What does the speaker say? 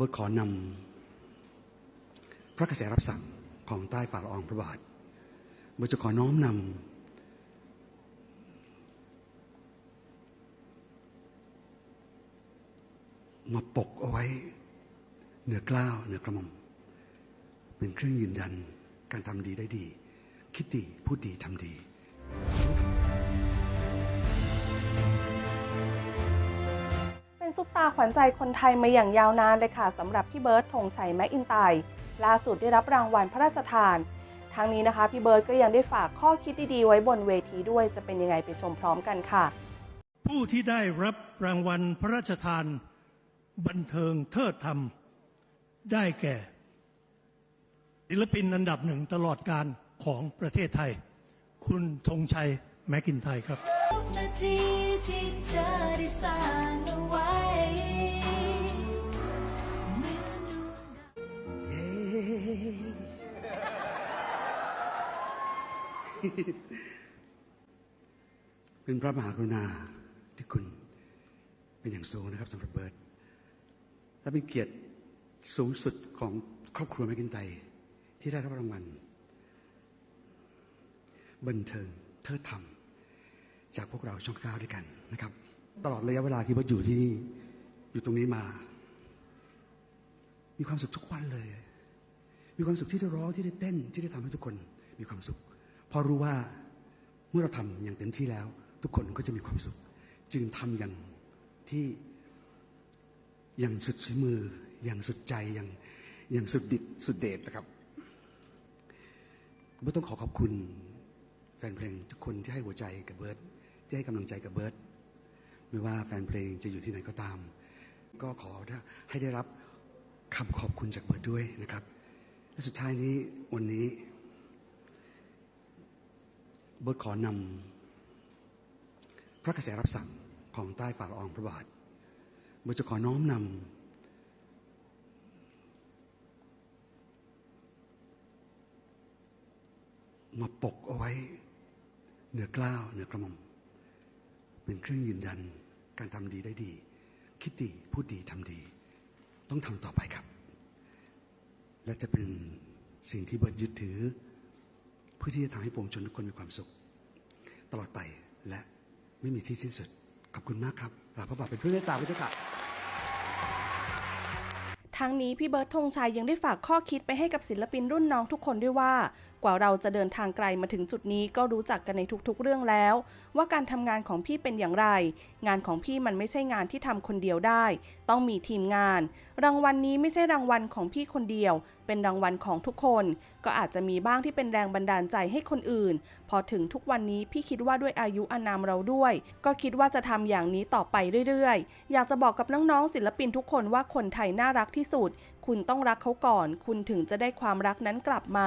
บทขอนำพระกระแสรับสั่งของใต้ฝ่าละอองพระบาทบทจะขอน้อมนำมาปกเอาไว้ เหนือกล้าวเหนือกระหม่อมเป็นเครื่องยืนยันการทำดีได้ดี คิดดี พูดดีทำดี เป็นซุปตาขวัญใจคนไทยมาอย่างยาวนานเลยค่ะสำหรับพี่เบิร์ดธงชัยแมคอินไตล่าสุดได้รับรางวัลพระราชทาน ทั้งนี้นะคะพี่เบิร์ดก็ยังได้ฝากข้อคิดดีๆไว้บนเวทีด้วยจะเป็นยังไงไปชมพร้อมกันค่ะ ผู้ที่ได้รับรางวัลพระราชทาน บันเทิงเทิดธรรม ได้แก่ศิลปินอันดับหนึ่งตลอดการของประเทศไทย คุณธงชัยแมคกินไทยครับ นาทีที่เธอได้สร้างเอาไว้ เป็นพระมหากรุณาที่คุณเป็นอย่างสูงนะครับสำหรับเบิร์ตและเป็นเกียรติสูงสุดของครอบครัวแมคกินไตที่ได้รับรางวัลบันเทิงเธรรม จากพวกเราช่องเก้าด้วยกันนะครับ ตลอดระยะเวลาที่เบิร์ตอยู่ที่นี่อยู่ตรงนี้มา มีความสุขทุกวันเลย มีความสุขที่ได้ร้องที่ได้เต้นที่ได้ทำให้ทุกคนมีความสุขพราะรู้ว่าเมื่อเราทำอย่างเต็มที่แล้ว ทุกคนก็จะมีความสุข จึงทำอย่างที่อย่างสุดฝีมือ อย่างสุดใจอย่างอย่างสุดดิดสุดเดชนะครับก็ต้องขอขอบคุณแฟนเพลงทุกคนที่ให้หัวใจกับเบิร์ต ที่ให้กำลังใจกับเบิร์ตไม่ว่าแฟนเพลงจะอยู่ที่ไหนก็ตาม ก็ขอให้ได้รับคำขอบคุณจากเบิร์ตด้วยนะครับ และสุดท้ายนี้วันนี้ เบิร์ตขอนำพระกระแสรับสั่งของใต้ฝ่าละอองพระบาทเบิร์ตจะขอน้อมนำมาปกเอาไว้เหนือกล้าวเหนือกระหม่อม เป็นเครื่องยืนยันการทำดีได้ดี คิดดีพูดดีทำดี ต้องทำต่อไปครับ และจะเป็นสิ่งที่เบิร์ยึดถือ เพื่อที่จะทำให้ปวงชนทุกคนมีความสุข ตลอดไปและไม่มีที่สิ้นสุดขอบคุณมากครับลาพระบาทเป็นเพื่อนเมตตาพระเจ้าค่ะ ทั้งนี้พี่เบิร์ดธงชัยยังได้ฝากข้อคิดไปให้กับศิลปินรุ่นน้องทุกคนด้วยว่า กว่าเราจะเดินทางไกลมาถึงจุดนี้ก็รู้จักกันในทุกๆเรื่องแล้ว ว่าการทำงานของพี่เป็นอย่างไร งานของพี่มันไม่ใช่งานที่ทำคนเดียวได้ ต้องมีทีมงาน รางวัลนนี้ไม่ใช่รางวัลของพี่คนเดียว เป็นรางวัลของทุกคน ก็อาจจะมีบ้างที่เป็นแรงบันดาลใจให้คนอื่น พอถึงทุกวันนี้พี่คิดว่าด้วยอายุอานามเราด้วย ก็คิดว่าจะทำอย่างนี้ต่อไปเรื่อยๆ อยากจะบอกกับน้องๆศิลปินทุกคนว่าคนไทยน่ารักที่สุด คุณต้องรักเขาก่อน คุณถึงจะได้ความรักนั้นกลับมา